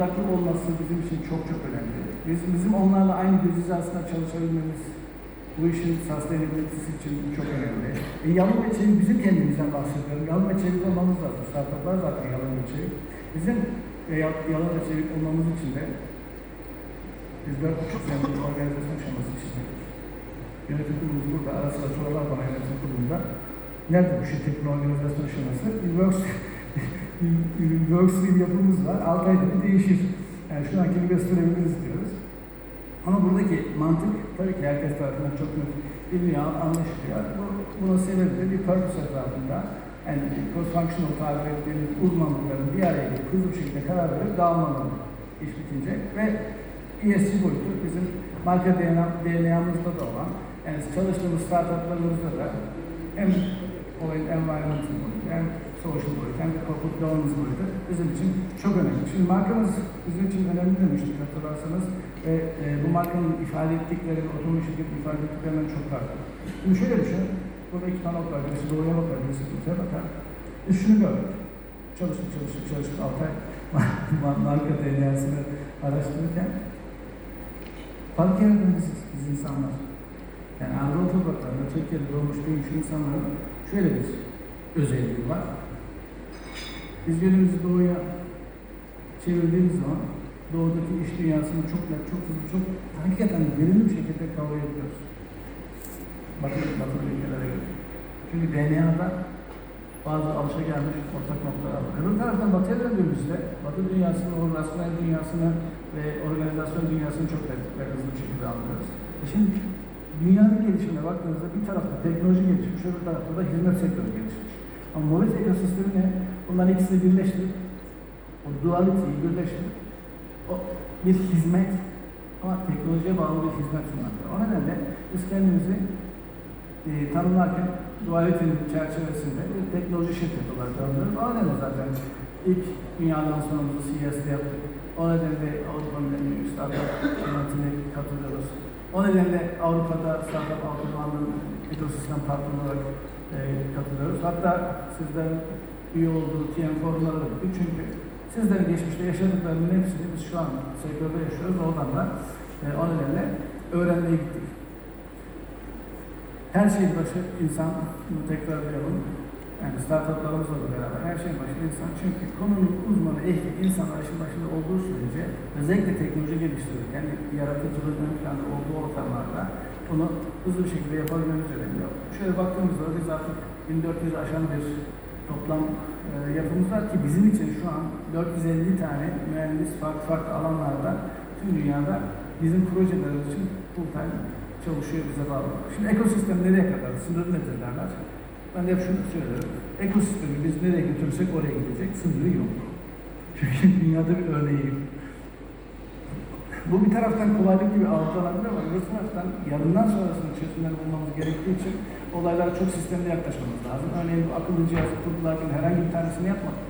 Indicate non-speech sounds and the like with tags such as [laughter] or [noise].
odaklı olması bizim için çok çok önemli. Biz, bizim onlarla aynı göz hizasında çalışabilmemiz bu işin sustainability'si için çok önemli. E, yalın ve bizim kendimizden bahsediyorum. Yalın ve olmamız lazım. Startuplar zaten yalın ve. Bizim e, yal- yalın ve olmamız için de biz dört buçuk senedir organizasyon aşaması içindeyiz. Yönetim kurulumuz burada, ara sıra sorular bana yönetim kurulunda. Nerede bu şirketin organizasyon aşaması? Bir works, bir yapımız var. 6 ayda bir değişir. Yani şu ankini gösterebiliriz diyoruz. Ama buradaki mantık tabii ki herkes tarafından çok net biliniyor, anlaşılıyor. Bu, bunun sebebi de bir purpose etrafında yani cross-functional tabir ettiğimiz uzmanlıkların bir araya gelip hızlı bir şekilde karar verip dağılmaları iş bitince ve ESG boyutu bizim marka DNA, DNA'mızda da olan yani çalıştığımız startuplarımızda da hem olayın environmental boyutu hem social boyutu hem de corporate governance boyutu bizim için çok önemli. Şimdi markamız bizim için önemli demiştik hatırlarsanız ve e, bu markanın ifade ettikleri, otomobil şirketin ifade ettiklerinden çok farklı. Şimdi şöyle düşün, burada iki tane ok var, birisi doğuya bakar, birisi kutaya bakar. Biz şunu gördük, çalıştık, çalıştık, çalıştık, altı ay [laughs] marka DNA'sını araştırırken fark yaratmamız biz insanlar. Yani Anadolu topraklarında Türkiye'de doğmuş büyümüş insanların şöyle bir özelliği var. Biz yönümüzü doğuya çevirdiğimiz zaman doğudaki iş dünyasını çok çok hızlı, çok hakikaten verimli bir şekilde kavrayabiliyoruz. Batı, batı ülkelere göre. Çünkü DNA'da bazı alışagelmiş ortak noktalar var. Öbür taraftan batıya döndüğümüzde batı dünyasını, o rasyonel dünyasını ve organizasyon dünyasını çok net hızlı bir şekilde anlıyoruz. E şimdi dünyanın gelişimine baktığınızda bir tarafta teknoloji gelişmiş, öbür tarafta da hizmet sektörü gelişmiş. Ama Morit ekosistemi ne? Bunların ikisini birleştirip, o duality'yi birleştirip, o bir hizmet ama teknolojiye bağlı bir hizmet sunmaktır. O nedenle biz kendimizi e, tanımlarken duality'nin çerçevesinde bir teknoloji şirketi olarak tanımlıyoruz. O nedenle zaten ilk dünya lansmanımızı CES'te yaptık. O nedenle Avrupa'nın en büyük startup yönetimine katılıyoruz. O nedenle Avrupa'da startup Avrupa'nın ekosistem partneri olarak e, katılıyoruz. Hatta sizlerin üye olduğu TM gittik. Çünkü sizlerin geçmişte yaşadıklarının hepsini biz şu an sektörde yaşıyoruz. Oradan da e, o nedenle öğrenmeye gittik. Her şeyin başı insan, bunu tekrarlayalım. Yani startuplarımızla da beraber her şeyin başı insan. Çünkü konunun uzmanı, ehli insan işin başında olduğu sürece özellikle teknoloji geliştirirken yani yaratıcılığın ön planda olduğu bunu hızlı bir şekilde yapabilmemiz önemli. Şöyle baktığımızda biz artık 1400 aşan bir toplam e, yapımız var ki bizim için şu an 450 tane mühendis farklı farklı alanlarda tüm dünyada bizim projelerimiz için full time çalışıyor bize bağlı. Şimdi ekosistem nereye kadar, sınırı nedir derler. Ben de hep şunu söylüyorum. Ekosistemi biz nereye götürürsek oraya gidecek, sınırı yok. Çünkü [laughs] dünyada bir örneği. Bu bir taraftan kolaylık gibi algılanabilir ama öbür taraftan yarından sonrasında çözümler bulmamız gerektiği için olaylara çok sistemli yaklaşmamız lazım. Örneğin bu akıllı cihazı kurgularken herhangi bir tanesini yapmadık.